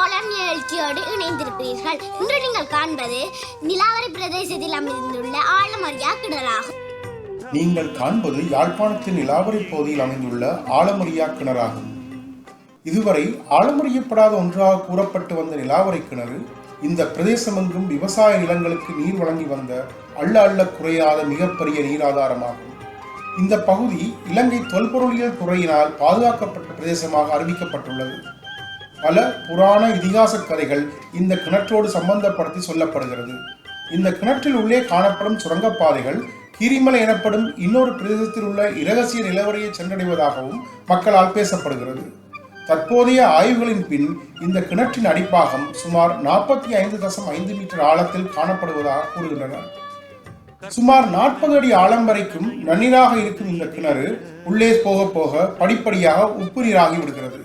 உறவுகள் இன்று நீங்கள் காண்பது நிலாவரி பிரதேசத்தில் அமைந்துள்ள ஆழமரியா கிணறாகும். நீங்கள் காண்பது யாழ்ப்பாணத்தின் நிலாவரி பகுதியில் அமைந்துள்ள ஆலமரியா கிணறாகும். இதுவரை ஆழமறியப்படாத ஒன்றாக கூறப்பட்டு வந்த நிலாவரி கிணறு இந்த பிரதேசமெங்கும் விவசாய நிலங்களுக்கு நீர் வழங்கி வந்த அள்ள அள்ள குறையாத மிகப்பெரிய நீராதாரமாகும். இந்த பகுதி இலங்கை தொல்பொருளியல் துறையினால் பாதுகாக்கப்பட்ட பிரதேசமாக அறிவிக்கப்பட்டுள்ளது. பல புராண இதிகாச கதைகள் இந்த கிணற்றோடு சம்பந்தப்படுத்தி சொல்லப்படுகிறது. இந்த கிணற்றில் உள்ளே காணப்படும் சுரங்கப்பாதைகள் கிரிமலை எனப்படும் இன்னொரு பிரதேசத்தில் உள்ள இரகசிய நிலவரையை சென்றடைவதாகவும் மக்களால் பேசப்படுகிறது. தற்போதைய ஆய்வுகளின் பின் இந்த கிணற்றின் அடிப்பாகம் சுமார் நாற்பத்தி ஐந்து தசம் ஐந்து மீட்டர் ஆழத்தில் காணப்படுவதாக கூறுகின்றனர். சுமார் நாற்பது அடி ஆழம் வரைக்கும் நன்னீராக இருக்கும் இந்த கிணறு உள்ளே போக போக படிப்படியாக உப்பு நீராகி விடுகிறது.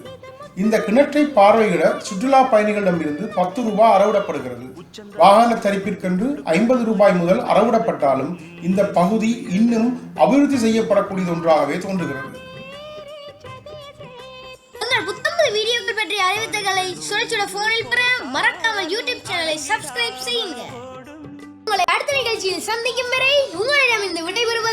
இந்த கிணற்றை பார்வையிட சுற்றுலா பயணிகளிடமிருந்து பத்து ரூபாய் அறவிடப்படுகிறது. வாகன தரிப்பிற்கென்று ஐம்பது ரூபாய் முதல் அறவிடப்பட்டாலும் இந்த பகுதி இன்னும் அபிவிருத்தி செய்யப்படக்கூடியது ஒன்றாகவே தோன்றுகிறது. உங்கள் புத்தம்பது வீடியோக்கள் பற்றிய அறிவித்தல்களை சுட போனில் பெற மறக்காமல் யூடியூப் சேனலை சப்ஸ்கிரைப் செய்யுங்க. உங்களை அடுத்த நிகழ்ச்சியில் சந்திக்கும் வரை உங்களிடம் இந்த விடைபெறும்